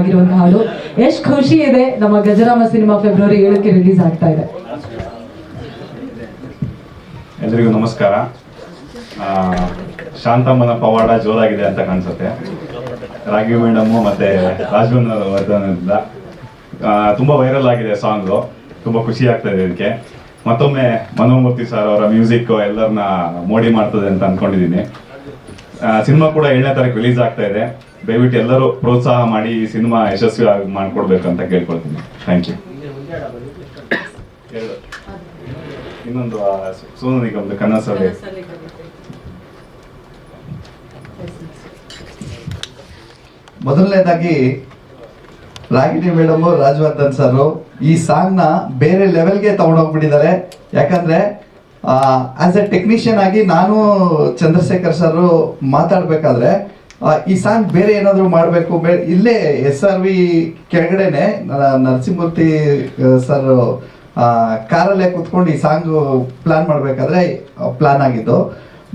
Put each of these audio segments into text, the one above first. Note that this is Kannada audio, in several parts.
ಆಗಿರುವಂತಹ ಹಾಡು. ಎಷ್ಟು ಖುಷಿ ಇದೆ. ನಮ್ಮ ಗಜರಾಮ ಸಿನಿಮಾ ಫೆಬ್ರವರಿ ಏಳಕ್ಕೆ ರಿಲೀಸ್ ಆಗ್ತಾ ಇದೆ. ಎಲ್ರಿಗೂ ನಮಸ್ಕಾರ. ಶಾಂತಮ್ಮನ ಪವಾಡ ಜೋರಾಗಿದೆ ಅಂತ ಕಾಣಿಸುತ್ತೆ. ರಾಗಿ ಮೇಡಮು ಮತ್ತೆ ರಾಜವರ್ಧನದಿಂದ ತುಂಬಾ ವೈರಲ್ ಆಗಿದೆ ಸಾಂಗ್ ತುಂಬಾ ಖುಷಿ ಆಗ್ತಾ ಇದೆ ಇದಕ್ಕೆ. ಮತ್ತೊಮ್ಮೆ ಮನೋಮೂರ್ತಿ ಸರ್ ಅವರ ಮ್ಯೂಸಿಕ್ ಎಲ್ಲರನ್ನ ಮೋಡಿ ಮಾಡ್ತದೆ ಅಂತ ಅನ್ಕೊಂಡಿದ್ದೀನಿ ಸಿನಿಮಾ ಕೂಡ ಏಳನೇ ತಾರೀಕು ರಿಲೀಸ್ ಆಗ್ತಾ ಇದೆ. ದಯವಿಟ್ಟು ಎಲ್ಲರೂ ಪ್ರೋತ್ಸಾಹ ಮಾಡಿ ಈ ಸಿನಿಮಾ ಯಶಸ್ವಿ ಆಗಿ ಮಾಡ್ಕೊಡ್ಬೇಕು ಅಂತ ಕೇಳ್ಕೊಳ್ತೀನಿ. ಥ್ಯಾಂಕ್ ಯು ಇನ್ನೊಂದು ಸೋನು ನಿಗಮ್ದು ಕನ್ನಡ ಮೊದಲನೇದಾಗಿ ರಾಗಿಣಿ ಮೇಡಮ್ ರಾಜವರ್ಧನ್ ಸರ್ ಈ ಸಾಂಗ್ನ ಬೇರೆ ಲೆವೆಲ್ಗೆ ತಗೊಂಡೋಗ್ಬಿಟ್ಟಿದ್ದಾರೆ. ಯಾಕಂದ್ರೆ ಆಸ್ ಎ ಟೆಕ್ನಿಷಿಯನ್ ಆಗಿ ನಾನು ಚಂದ್ರಶೇಖರ್ ಸರ್ ಮಾತಾಡ್ಬೇಕಾದ್ರೆ ಈ ಸಾಂಗ್ ಬೇರೆ ಏನಾದರೂ ಮಾಡಬೇಕು? ಇಲ್ಲೇ ಎಸ್ ಆರ್ ವಿ ಕೆಳಗಡೆನೆ ನರಸಿಂಹಮೂರ್ತಿ ಸರ್ ಕಾರಲ್ಲೇ ಕುತ್ಕೊಂಡು ಈ ಸಾಂಗ್ ಪ್ಲಾನ್ ಮಾಡಬೇಕಾದ್ರೆ ಪ್ಲಾನ್ ಆಗಿದ್ದು.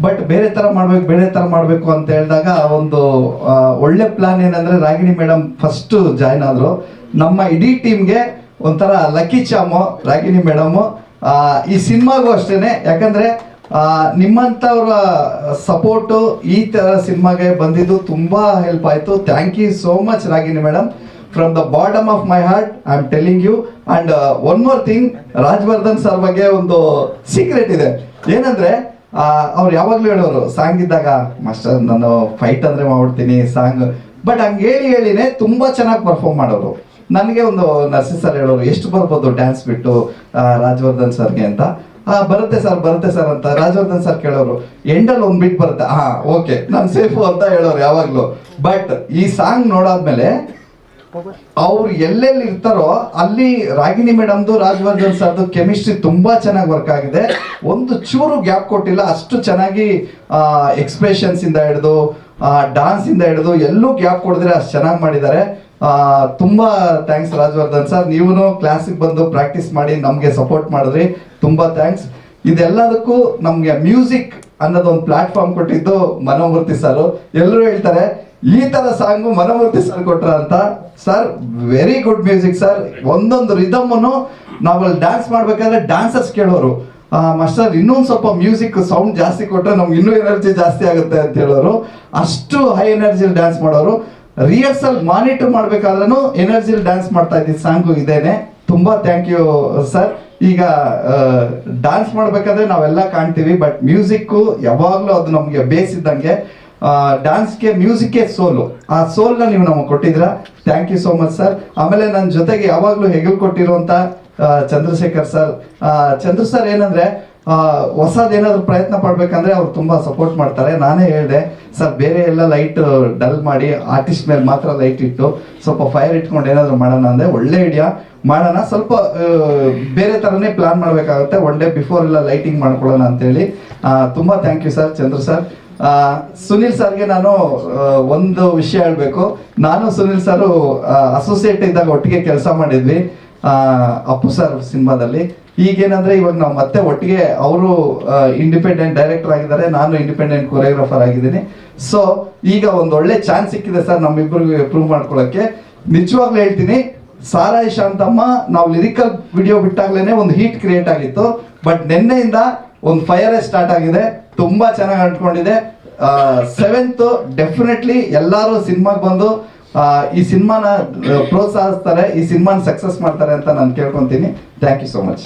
ಬಟ್ ಬೇರೆ ತರ ಮಾಡ್ಬೇಕು, ಬೇರೆ ತರ ಮಾಡಬೇಕು ಅಂತ ಹೇಳಿದಾಗ ಒಂದು ಒಳ್ಳೆ ಪ್ಲಾನ್ ಏನಂದ್ರೆ ರಾಗಿಣಿ ಮೇಡಮ್ ಫಸ್ಟ್ ಜಾಯ್ನ್ ಆದ್ರು. ನಮ್ಮ ಇಡೀ ಟೀಮ್ಗೆ ಒಂಥರ ಲಕ್ಕಿ ಚಾಮು ರಾಗಿಣಿ ಮೇಡಮು ಈ ಸಿನಿಮಾಗೂ ಅಷ್ಟೇ ಯಾಕಂದ್ರೆ ನಿಮ್ಮಂಥವ್ರ ಸಪೋರ್ಟು ಈ ತರ ಸಿನಿಮಾಗೆ ಬಂದಿದ್ದು ತುಂಬಾ ಹೆಲ್ಪ್ ಆಯ್ತು. Thank you so much Ragini madam from the bottom of my heart I am telling you and one more thing Rajavardhan sir ಬಗ್ಗೆ ಒಂದು ಸೀಕ್ರೆಟ್ ಇದೆ. ಏನಂದ್ರೆ ಅವ್ರು ಯಾವಾಗ್ಲೂ ಹೇಳೋರು ಸಾಂಗ್ ಇದ್ದಾಗ ಮಾಸ್ಟರ್ ನಾನು ಫೈಟ್ ಅಂದ್ರೆ ಮಾಡ್ಬಿಡ್ತೀನಿ ಸಾಂಗ್ ಬಟ್ ಹಂಗೆ ಹೇಳಿ ಹೇಳಿನೇ ತುಂಬಾ ಚೆನ್ನಾಗಿ ಪರ್ಫಾರ್ಮ್ ಮಾಡೋರು. ನನಗೆ ಒಂದು ನರ್ಸಿಸ್ ಸರ್ ಹೇಳೋರು, ಎಷ್ಟು ಬರ್ಬೋದು ಡ್ಯಾನ್ಸ್ ಬಿಟ್ಟು ರಾಜವರ್ಧನ್ ಸರ್ಗೆ? ಅಂತ. ಆ ಬರುತ್ತೆ ಸರ್ ಬರುತ್ತೆ ಸರ್ ಅಂತ. ರಾಜವರ್ಧನ್ ಸರ್ ಕೇಳೋರು ಎಂಡಲ್ಲಿ ಒಂದ್ ಬಿಟ್ ಬರುತ್ತೆ. ಹಾ ಓಕೆ ನಾನು ಸೇಫು ಅಂತ ಹೇಳೋರು ಯಾವಾಗ್ಲೂ. ಬಟ್ ಈ ಸಾಂಗ್ ನೋಡಾದ್ಮೇಲೆ ಅವ್ರು ಎಲ್ಲೆಲ್ಲಿ ಇರ್ತಾರೋ, ಅಲ್ಲಿ ರಾಗಿಣಿ ಮೇಡಮ್ದು, ರಾಜವರ್ಧನ್ ಸರ್ದು ಕೆಮಿಸ್ಟ್ರಿ ತುಂಬಾ ಚೆನ್ನಾಗಿ ವರ್ಕ್ ಆಗಿದೆ. ಒಂದು ಚೂರು ಗ್ಯಾಪ್ ಕೊಟ್ಟಿಲ್ಲ, ಅಷ್ಟು ಚೆನ್ನಾಗಿ ಎಕ್ಸ್ಪ್ರೆಷನ್ಸ್ ಇಂದ ಹಿಡಿದು ಡಾನ್ಸ್ ಇಂದ ಹಿಡಿದು ಎಲ್ಲೂ ಗ್ಯಾಪ್ ಕೊಡಿದ್ರೆ ಅಷ್ಟು ಚೆನ್ನಾಗಿ ಮಾಡಿದ್ದಾರೆ. ತುಂಬಾ ಥ್ಯಾಂಕ್ಸ್ ರಾಜವರ್ಧನ್ ಸರ್ ನೀವು ಕ್ಲಾಸಿಗೆ ಬಂದು ಪ್ರಾಕ್ಟೀಸ್ ಮಾಡಿ ನಮಗೆ ಸಪೋರ್ಟ್ ಮಾಡಿದ್ರಿ. ತುಂಬಾ ಥ್ಯಾಂಕ್ಸ್ ಇದೆಲ್ಲದಕ್ಕೂ ನಮಗೆ ಮ್ಯೂಸಿಕ್ ಅನ್ನೋದೊಂದು ಪ್ಲಾಟ್ಫಾರ್ಮ್ ಕೊಟ್ಟಿದ್ದು ಮನೋಮೂರ್ತಿ ಸರ್ ಎಲ್ಲರೂ ಹೇಳ್ತಾರೆ, ಈ ತರ ಸಾಂಗು ಮನೋಮೂರ್ತಿ ಸರ್ ಕೊಟ್ರ ಅಂತ. Sir very good music sir ಒಂದೊಂದು ರಿದಮ್ ನಾವಲ್ಲಿ ಡ್ಯಾನ್ಸ್ ಮಾಡ್ಬೇಕಾದ್ರೆ ಡ್ಯಾನ್ಸರ್ಸ್ ಕೇಳೋರು. ಮಾಸ್ಟರ್, ಇನ್ನೊಂದು ಸ್ವಲ್ಪ ಮ್ಯೂಸಿಕ್ ಸೌಂಡ್ ಜಾಸ್ತಿ ಕೊಟ್ರೆ ನಮ್ಗೆ ಇನ್ನೂ ಎನರ್ಜಿ ಜಾಸ್ತಿ ಆಗುತ್ತೆ ಅಂತ ಹೇಳೋರು. ಅಷ್ಟು ಹೈ ಎನರ್ಜಿ ಡ್ಯಾನ್ಸ್ ಮಾಡೋರು. ರಿಹರ್ಸಲ್ ಮಾನಿಟರ್ ಮಾಡ್ಬೇಕಾದ್ರೂ ಎನರ್ಜಿಲಿ ಡ್ಯಾನ್ಸ್ ಮಾಡ್ತಾ ಇದ್ದೀನಿ ಸಾಂಗು ಇದೇನೆ. ತುಂಬಾ ಥ್ಯಾಂಕ್ ಯು ಸರ್ ಈಗ ಡ್ಯಾನ್ಸ್ ಮಾಡ್ಬೇಕಾದ್ರೆ ನಾವೆಲ್ಲ ಕಾಣ್ತೀವಿ ಬಟ್ ಮ್ಯೂಸಿಕ್ಕು ಯಾವಾಗಲೂ ಅದು ನಮಗೆ ಬೇಸ್ ಇದ್ದಂಗೆ ಡ್ಯಾನ್ಸ್ಗೆ ಮ್ಯೂಸಿಕ್ಗೆ ಸೋಲು ಆ ಸೋಲ್ನ ನೀವು ನಮಗೆ ಕೊಟ್ಟಿದ್ರ thank you so much sir ಆಮೇಲೆ ನನ್ನ ಜೊತೆಗೆ ಯಾವಾಗಲೂ ಹೆಗಲು ಕೊಟ್ಟಿರುವಂತ ಚಂದ್ರಶೇಖರ್ ಸರ್ ಚಂದ್ರ ಸರ್ ಏನಂದ್ರೆ ಹೊಸದೇನಾದ್ರು ಪ್ರಯತ್ನ ಪಡ್ಬೇಕಂದ್ರೆ ಅವ್ರು ತುಂಬಾ ಸಪೋರ್ಟ್ ಮಾಡ್ತಾರೆ. ನಾನೇ ಹೇಳಿದೆ, ಸರ್, ಬೇರೆ ಎಲ್ಲ ಲೈಟ್ ಡಲ್ ಮಾಡಿ ಆರ್ಟಿಸ್ಟ್ ಮೇಲೆ ಮಾತ್ರ ಲೈಟ್ ಇಟ್ಟು ಸ್ವಲ್ಪ ಫೈರ್ ಇಟ್ಕೊಂಡು ಏನಾದ್ರು ಮಾಡೋಣ ಅಂದ್ರೆ ಒಳ್ಳೆ ಐಡಿಯಾ ಮಾಡೋಣ, ಸ್ವಲ್ಪ ಬೇರೆ ತರನೇ ಪ್ಲಾನ್ ಮಾಡ್ಬೇಕಾಗುತ್ತೆ. ಒನ್ ಡೇ ಬಿಫೋರ್ ಎಲ್ಲ ಲೈಟಿಂಗ್ ಮಾಡ್ಕೊಳ್ಳೋಣ ಅಂತೇಳಿ. ತುಂಬಾ thank you sir Chandra sir Sunil ಸರ್ಗೆ ನಾನು ಒಂದು ವಿಷಯ ಹೇಳಬೇಕು. ನಾನು ಸುನಿಲ್ ಸರ್ ಅಸೋಸಿಯೇಟ್ ಇದ್ದಾಗ ಒಟ್ಟಿಗೆ ಕೆಲಸ ಮಾಡಿದ್ವಿ. ಅಪ್ಪು ಸರ್ ಸಿನಿಮಾದಲ್ಲಿ. ಈಗೇನಂದ್ರೆ ಇವಾಗ ನಾವು ಮತ್ತೆ ಒಟ್ಟಿಗೆ ಅವರು ಇಂಡಿಪೆಂಡೆಂಟ್ ಡೈರೆಕ್ಟರ್ ಆಗಿದ್ದಾರೆ, ನಾನು ಇಂಡಿಪೆಂಡೆಂಟ್ ಕೊರಿಯೋಗ್ರಾಫರ್ ಆಗಿದ್ದೀನಿ. ಸೊ ಈಗ ಒಂದು ಒಳ್ಳೆ ಚಾನ್ಸ್ ಸಿಕ್ಕಿದೆ ಸರ್ ನಮ್ಮಿಬ್ಬರಿಗೂ ಪ್ರೂವ್ ಮಾಡ್ಕೊಳ್ಳೋಕೆ ನಿಜವಾಗ್ಲೂ ಹೇಳ್ತೀನಿ, ಸಾರಾಯಿ ಶಾಂತಮ್ಮ, ನಾವು ಲಿರಿಕಲ್ ವಿಡಿಯೋ ಬಿಟ್ಟಾಗ್ಲೇನೆ ಒಂದು ಹೀಟ್ ಕ್ರಿಯೇಟ್ ಆಗಿತ್ತು. ಬಟ್ ನಿನ್ನೆಯಿಂದ ಒಂದು ಫೈರ್ ಸ್ಟಾರ್ಟ್ ಆಗಿದೆ, ತುಂಬಾ ಚೆನ್ನಾಗಿ ಅಂಟ್ಕೊಂಡಿದೆ. ಸೆವೆಂತ್ ಡೆಫಿನೆಟ್ಲಿ ಎಲ್ಲರೂ ಸಿನಿಮಾಗೆ ಬಂದು ಈ ಸಿನಿಮಾನ ಪ್ರೋತ್ಸಾಹಿಸ್ತಾರೆ ಈ ಸಿನಿಮಾನ ಸಕ್ಸಸ್ ಮಾಡ್ತಾರೆ ಅಂತ ನಾನು ಕೇಳ್ಕೊಂತೀನಿ. Thank you so much